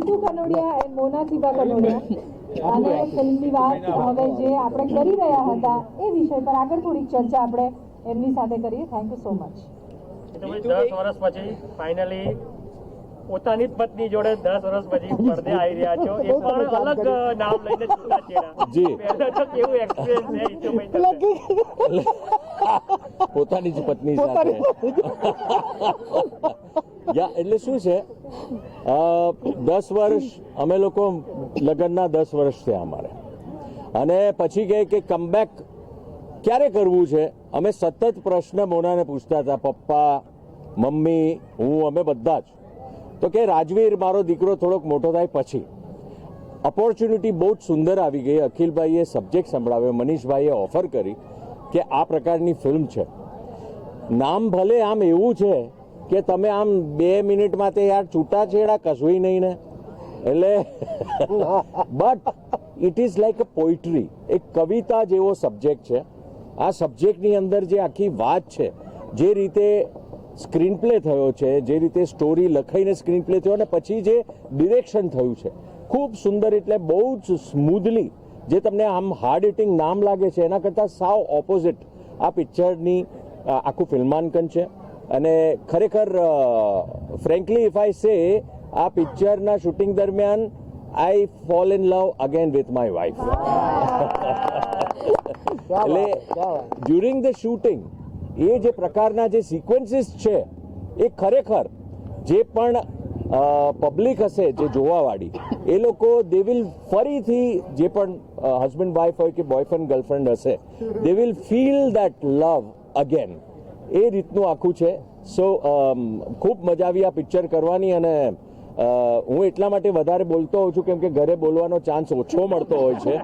Jitu Kanodia and Mona Kanodia. અને ફિલ્મની વાત હવે જે આપણે કરી રહ્યા હતા એ વિષય પર આગળ થોડીક ચર્ચા આપણે એમની સાથે કરીએ. થેન્ક યુ સો મચ દસ વર્ષ પછી ફાઇનલી પોતાની જ પત્ની જોડે દસ વર્ષ પછી પડદે આવી રહ્યા છો. એ પણ અલગ નામ લઈને છૂટાછેડા જી. પહેલા તો કેવું એક્સપિરિયન્સ છે ઈશુભાઈ? પોતાની જ પત્ની સાથે. યા એટલે શું છે? દસ વર્ષ, અમે લોકો લગ્નના દસ વર્ષ થયા અમારે. અને પછી કહે કે કમબેક ક્યારે કરવું છે? અમે સતત પ્રશ્ન મોનાને પૂછતા હતા, પપ્પા, મમ્મી, હું, અમે બધા જ. તો કે, રાજવીર, મારો દીકરો થોડોક મોટો થાય પછી. ઓપોર્ચ્યુનિટી બહુ જ સુંદર આવી ગઈ. અખિલભાઈએ સબ્જેક્ટ સંભળાવ્યો, મનીષભાઈએ ઓફર કરી કે આ પ્રકારની ફિલ્મ છે. નામ ભલે આમ એવું છે કે તમે આમ બે મિનિટમાં તે યાર છૂટાછેડા કશું નહીં ને. એટલે but it is like a poetry એક કવિતા જેવો સબ્જેક્ટ છે. આ સબ્જેક્ટની અંદર જે આખી વાત છે, જે રીતે સ્ક્રીન પ્લે થયો છે, જે રીતે સ્ટોરી લખાઈને સ્ક્રીન પ્લે થયો અને પછી જે ડિરેક્શન થયું છે. ખૂબ સુંદર એટલે બહુ જ સ્મૂધલી જે તમને આમ હાર્ડ હિટિંગ નામ લાગે છે, એના કરતાં સાવ ઓપોઝિટ આ પિક્ચરની આખું ફિલ્માંકન છે. અને ખરેખર ફ્રેન્કલી ઇફ આઈ સે આ પિક્ચરના શૂટિંગ દરમિયાન I fall in love again with my wife એટલે ડ્યુરિંગ ધ શૂટિંગ એ જે પ્રકારના જે સિક્વન્સીસ છે એ ખરેખર જે પણ પબ્લિક હશે જે જોવાવાળી એ લોકો દે વિલ ફરીથી જે પણ હસબન્ડ વાઇફ હોય કે બોયફ્રેન્ડ ગર્લફ્રેન્ડ હશે they will feel that love again એ રીતનું આખું છે. સો ખૂબ મજા આવી આ પિક્ચર કરવાની અને હું એટલા માટે વધારે બોલતો હોઉં છું કેમ કે ઘરે બોલવાનો ચાન્સ ઓછો મળતો હોય છે.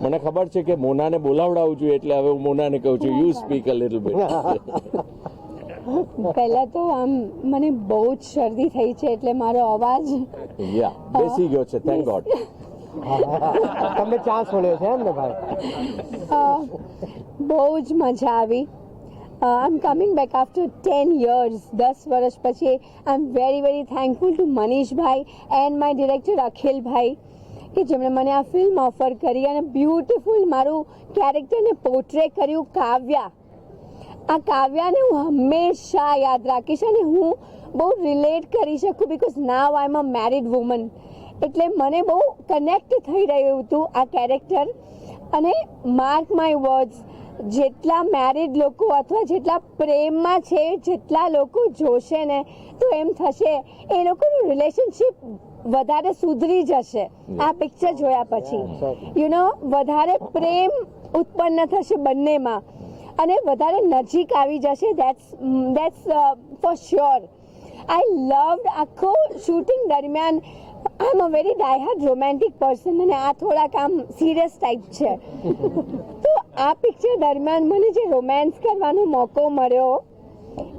મને ખબર છે કે મોનાને બોલાવડાવું છું એટલે હવે હું મોનાને કહું છું you speak a little bit પહેલા તો આમ મને બહુ જ શરદી થઈ છે એટલે મારો અવાજ યા બેસી ગયો છે થેન્ક ગોડ તમને ચાન્સ મળ્યો છે એમ ને ભાઈ? બહુ જ મજા આવી. I am coming back after ten years દસ વર્ષ પછી I am very very thankful to Manishbhai and my director Akhilbhai કે જેમણે મને આ ફિલ્મ ઓફર કરી અને બ્યુટિફુલ મારું કેરેક્ટરને પોર્ટ્રે કર્યું કાવ્યા આ કાવ્યાને હું હંમેશા યાદ રાખીશ અને હું બહુ રિલેટ કરી શકું because now I am a married woman એટલે મને બહુ કનેક્ટ થઈ રહ્યું હતું આ કેરેક્ટર અને માર્ક માય વર્ડ્સ જેટલા મેરિડ લોકો અથવા જેટલા પ્રેમમાં છે જેટલા લોકો જોશે ને તો એમ થશે એ લોકોનું રિલેશનશિપ વધારે સુધરી જશે. આ પિક્ચર જોયા પછી. યુ નો વધારે પ્રેમ ઉત્પન્ન થશે બંનેમાં. અને વધારે નજીક આવી જશે that's that's for sure I love આખો શૂટિંગ દરમિયાન I am a very diehard romantic person અને આ થોડાક આમ સિરિયસ ટાઈપ છે. તો આ પિક્ચર દરમિયાન મને જે રોમેન્સ કરવાનો મોકો મળ્યો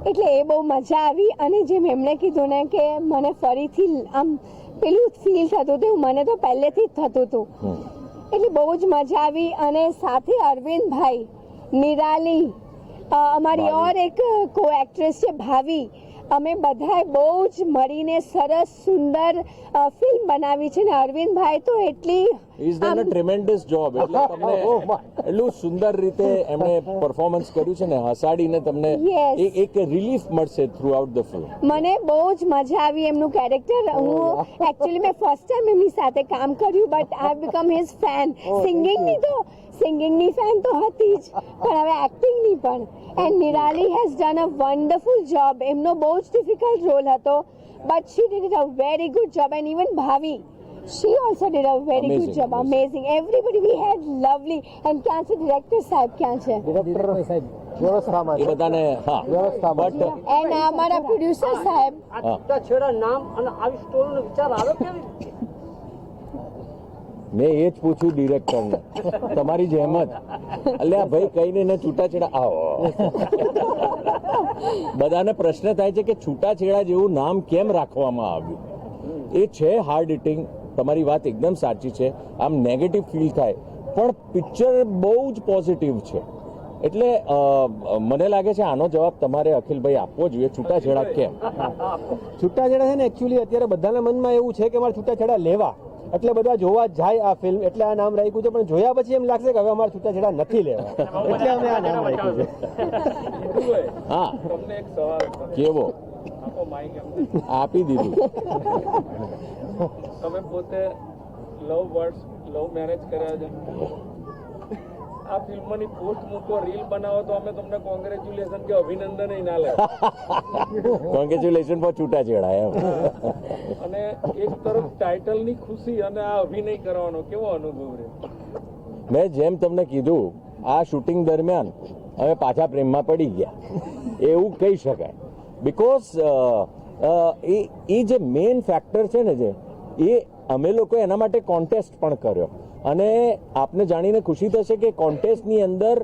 એટલે એ બહુ મજા આવી અને જેમ એમણે કીધું ને કે મને ફરીથી આમ પેલું ફીલ થતું હતું મને તો પહેલેથી જ થતું હતું. એટલે બહુ જ મજા આવી અને સાથે અરવિંદભાઈ નિરાલી અમારી ઓર એક કો એક્ટ્રેસ છે ભાવી. અમે બધાએ બહુ જ મળીને સરસ સુંદર ફિલ્મ બનાવી છે ને અરવિંદભાઈ તો એટલી is done a tremendous job એટલે તમને એટલું સુંદર રીતે એમણે પરફોર્મન્સ કર્યું છે ને હસાડીને તમને એક એક રિલીફ મળશે થ્રુ આઉટ ધ ફિલ્મ મને બહુ જ મજા આવી એમનું કેરેક્ટર હું એકચ્યુઅલી મેં ફર્સ્ટ ટાઈમ એમની સાથે કામ કર્યું but I become his fan સિંગિંગની તો સિંગિંગની ફેન તો હતી જ પણ હવે એક્ટિંગની પણ. And Nirali has done a wonderful job એમનો બહુ જ ડિફિકલ્ટ રોલ હતો but she did a very good job and even Bhavi She also did a very good Amazing, job. Amazing. Everybody we had lovely. And cancer director Saib સાહેબ ક્યાં છે director વ્યવસ્થામાં એ છે બધાને હા વ્યવસ્થામાં બટ એન્ડ અમારા પ્રોડ્યુસર સાહેબ આ છૂટાછેડા નામ અને આવી સ્ટોરીનો વિચાર આવ્યો કેવી રીતે? મેં એ જ પૂછ્યું ડિરેક્ટરને. તમારી જેમ જ. એટલે આ ભાઈ કહીને ને છૂટાછેડા આવો. બધાને પ્રશ્ન થાય છે કે છૂટાછેડા જેવું નામ કેમ રાખવામાં આવ્યું? એ છે હાર્ડ હિટિંગ તમારી વાત એકદમ સાચી છે. આમ નેગેટિવ ફીલ થાય. પણ પિક્ચર બહુ જ પોઝિટિવ છે. એટલે મને લાગે છે આનો જવાબ તમારે અખિલભાઈ આપવો જોઈએ. છૂટાછેડા કેમ? છૂટાછેડા છે ને એકચ્યુઅલી અત્યારે બધાના મનમાં એવું છે કે મારે છૂટાછેડા લેવા. એટલે બધા જોવા જાય આ ફિલ્મ એટલે આ નામ રાખ્યું છે પણ જોયા પછી એમ લાગશે કે હવે અમારે છૂટાછેડા નથી લેવા. એટલે અમે આ નામ રાખ્યું છે. હા. તમને એક સવાલ કેવો? આપો દીધું. તમે પોતે લવ વર્ડ્સ લવ મેરેજ કર્યા છે. આ ફિલ્મની પોસ્ટ મૂકો રીલ બનાવો તો અમે તમને કોંગ્રેચ્યુલેશન કે અભિનંદન ના લે કોંગ્રેચ્યુલેશન ફોર છૂટાછેડા એમ. અને એક તરફ ટાઇટલની ખુશી અને આ અભિનય કરવાનો કેવો અનુભવ રહ્યો? મેં જેમ તમને કીધું આ શૂટિંગ દરમિયાન અમે પાછા પ્રેમમાં પડી ગયા. એવું કહી શકાય. બિકોઝ એ એ જે મેઇન ફેક્ટર છે ને જે એ અમે લોકો એના માટે કોન્ટેસ્ટ પણ કર્યો. અને આપને જાણીને ખુશી થશે કે કોન્ટેસ્ટની અંદર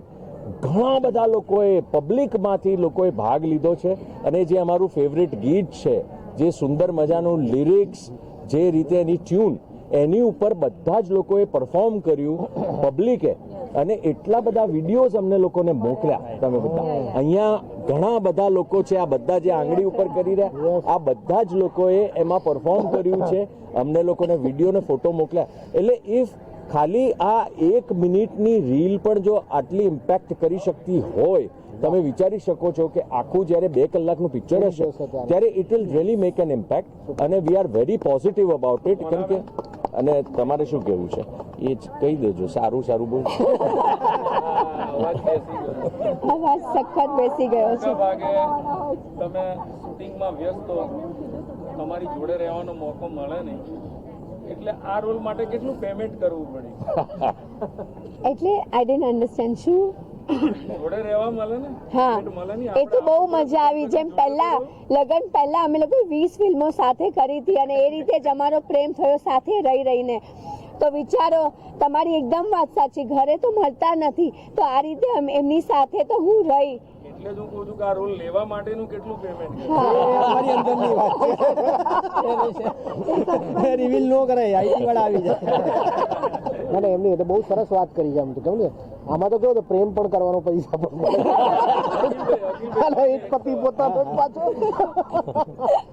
ઘણા બધા લોકોએ પબ્લિકમાંથી લોકોએ ભાગ લીધો છે. અને જે અમારું ફેવરિટ ગીત છે જે સુંદર મજાનું લિરિક્સ જે રીતે એની ટ્યુન એની ઉપર બધા જ લોકોએ પરફોર્મ કર્યું પબ્લિકે અને એટલા બધા વિડીયોઝ અમને લોકોને મોકલ્યા તમે બધા અહીંયા ઘણા બધા લોકો છે આ બધા જે આંગળી ઉપર કરી રહ્યા આ બધા જ લોકોએ એમાં પરફોર્મ કર્યું છે. અમને લોકોને વીડિયો ને ફોટો મોકલ્યા. એટલે ઇફ ખાલી આ એક મિનિટની રીલ પણ જો આટલી ઇમ્પેક્ટ કરી શકતી હોય તમે વિચારી શકો છો કે આખું જ્યારે બે કલાકનું પિક્ચર હશે ત્યારે. It will really make an impact અને we are very positive about it કેમ કે અને તમારે શું કહેવું છે? એ જ કહી દેજો સારું સારું બોલ. અવાજ સખત બેસી ગયો છે. ભાગે તમે શૂટિંગમાં વ્યસ્ત હો તમારી જોડે રહેવાનો મોકો મળે નહીં. એટલે આ રોલ માટે કેટલું પેમેન્ટ કરવું પડે? એટલે આઈ ડોન્ટ અન્ડરસ્ટેન્ડ શું? જોડે રહેવા મળે ને? હા. payment મળે ને એ તો બહુ મજા આવી. જેમ પહેલા લગન પહેલા અમે લોકો વીસ ફિલ્મો સાથે કરી હતી અને એ રીતે જ અમારો પ્રેમ થયો સાથે રહી રહીને. તો વિચારો તમારી એકદમ વાત સાચી ઘરે તો મળતા નથી. તો આ રીતે એમની સાથે તો હું રહી. એટલે જ હું કહું છું કે આ રોલ લેવા માટેનું કેટલું પેમેન્ટ અમારી અંદરની વાત છે. રિવીલ ન કરાય આઈટી વાળા આવી જાય. ના ના એમની એ બહુ સરસ વાત કરી છે આમ તો કેમ ને? આમાં તો કેવું પ્રેમ પણ કરવાનો પૈસા પણ એક પતિ પોતાનો પાછો.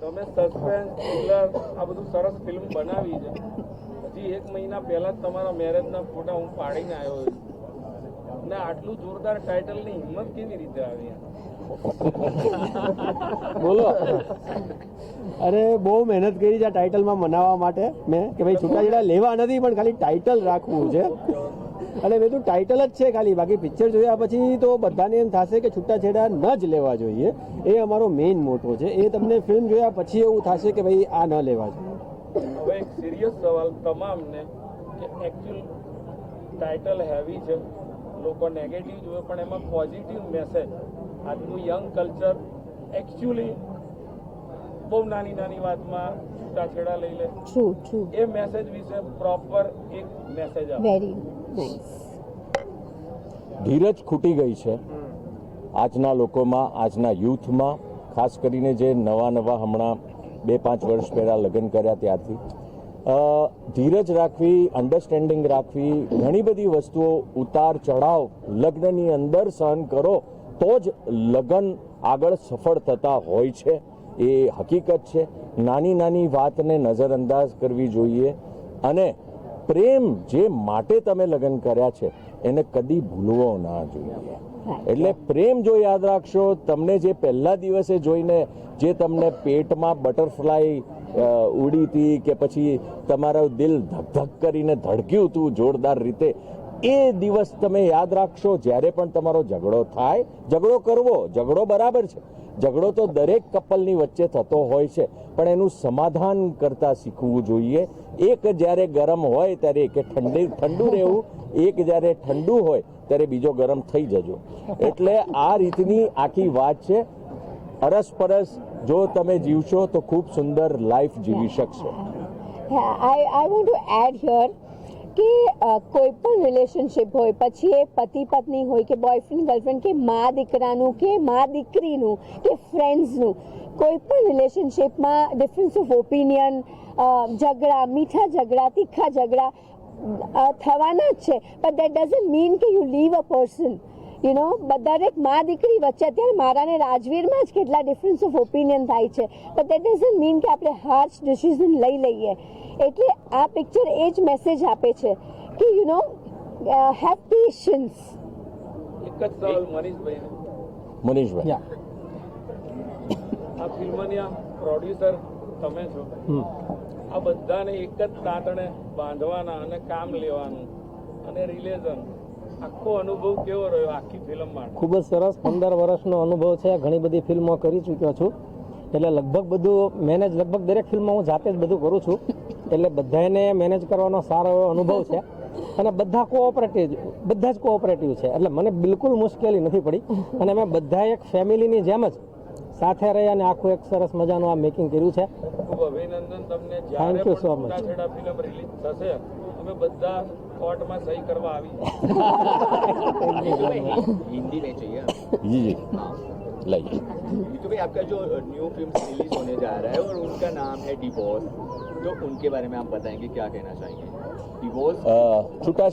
તમે સસ્પેન્સ આ બધું સરસ ફિલ્મ બનાવી છે. હજી એક મહિના પહેલા જ તમારા મેરેજના ફોટા હું પાડીને આવ્યો છું. ને આટલું જોરદાર ટાઇટલની હિંમત કેવી રીતે આવી બોલો. અરે, બહુ મહેનત કરી છે આ ટાઇટલમાં મનાવવા માટે. મેં કે ભાઈ છૂટાછેડા લેવા નથી, પણ ખાલી ટાઇટલ રાખવું છે. અને તો ટાઇટલ જ છે ખાલી. બાકી પિક્ચર જોયા પછી તો બધાને એમ થશે કે છૂટાછેડા ન જ લેવા જોઈએ. એ અમારો મેઇન મોટો છે. એ તમને ફિલ્મ જોયા પછી એવું થશે કે ભાઈ આ ન લેવા જોઈએ. હવે એક સિરિયસ સવાલ તમામને કે એકચ્યુઅલ ટાઇટલ હેવી છે લોકો નેગેટિવ જોવે પણ એમાં પોઝિટિવ મેસેજ આજનું યંગ કલ્ચર એકચ્યુઅલી બહુ નાની નાની વાતમાં છૂટાછેડા લઈ લે. ટ્રુ ટ્રુ એ મેસેજ વિશે પ્રોપર એક મેસેજ આપો. વેરી નાઇસ ધીરજ ખૂટી ગઈ છે. આજના લોકોમાં આજના યુથમાં ખાસ કરીને જે નવા નવા હમણાં બે પાંચ વર્ષ પહેલાં લગ્ન કર્યા ત્યારથી ધીરજ રાખવી અન્ડરસ્ટેન્ડિંગ રાખવી, ઘણી બધી વસ્તુઓ ઉતાર ચઢાવ લગ્નની અંદર સહન કરો, તો જ લગ્ન આગળ સફળ થતા હોય છે. એ હકીકત છે. નાની નાની વાતને નજરઅંદાજ કરવી જોઈએ. અને પ્રેમ જે માટે તમે લગ્ન કર્યા છે એને કદી ભૂલવો ના જોઈએ. એટલે પ્રેમ જો યાદ રાખશો તમને જે પહેલા દિવસે જોઈને જે તમને પેટમાં બટરફ્લાય ઉડી હતી કે પછી તમારું દિલ ધક ધક કરીને ધડક્યું હતું જોરદાર રીતે એ દિવસ તમે યાદ રાખશો જ્યારે પણ તમારો ઝઘડો થાય ઝઘડો કરવો ઝઘડો બરાબર છે. ઝઘડો તો દરેક કપલની વચ્ચે થતો હોય છે, પણ એનું સમાધાન કરતા શીખવું જોઈએ. એક જ્યારે ગરમ હોય ત્યારે કે ઠંડી, ઠંડુ રહેવું, એક જ્યારે ઠંડુ હોય ત્યારે બીજો ગરમ થઈ જજો. એટલે આ રીતની આખી વાત છે. અરસપરસ જો તમે જીવશો તો ખૂબ સુંદર લાઈફ જીવી શકશો. I I want to add here કે કોઈ પણ રિલેશનશિપ હોય, પછી એ પતિ પત્ની હોય કે બોયફ્રેન્ડ ગર્લફ્રેન્ડ કે મા દીકરાનું કે મા દીકરીનું કે ફ્રેન્ડ્સનું કોઈ પણ રિલેશનશિપમાં ડિફરન્સ ઓફ ઓપિનિયન ઝઘડા, મીઠા ઝઘડા, તીખા ઝઘડા થવાના જ છે. બટ દેટ ડઝન્ટ મીન કે you leave a person you know બધા દરેક મા દીકરી વચ્ચે અત્યારે મારા ને રાજવીરમાં જ કેટલા ડિફરન્સ ઓફ ઓપિનિયન થાય છે. બટ દેટ ડઝન્ટ મીન કે આપણે હાર્શ ડિસિઝન લઈ લઈએ. એટલે આ પિક્ચર એ જ મેસેજ આપે છે કે યુ નો હેવ પેશન્સ એક જ સવાલ મનીષભાઈને. મનીષભાઈ. આ ફિલ્મની આ પ્રોડ્યુસર તમે છો. આ બધાને એક જ તાતણે બાંધવાના અને કામ લેવાનું. અને રિલેશન આખો અનુભવ કેવો રહ્યો આખી ફિલ્મ માટે? ખૂબ જ સરસ. પંદર વર્ષનો અનુભવ છે. ઘણી બધી ફિલ્મો કરી ચૂક્યો છું. એટલે લગભગ બધું મેનેજ લગભગ દરેક ફિલ્મમાં હું જાતે જ બધું કરું છું. એટલે બધાને મેનેજ કરવાનો સારો એવો અનુભવ છે. અને બધા કોઓપરેટિવ બધા જ કોઓપરેટિવ છે. એટલે મને બિલકુલ મુશ્કેલી નથી પડી. અને અમે બધા એક ફેમિલીની જેમ જ સાથે રહી અને આખું એક સરસ મજાનું આ મેકિંગ કર્યું છે. ખૂબ અભિનંદન તમને. Thank you so much film release થશે અમે બધા કોર્ટમાં સહી કરવા આવી. હિન્દી નહીં चाहिए जी जी लाइक तो भाई आपका जो न्यू फिल्म रिलीज होने जा रहा है और उनका नाम है डिवोर्स तो उनके बारे में आप बताएंगे क्या कहना चाहेंगे डिवोर्स छुट्टा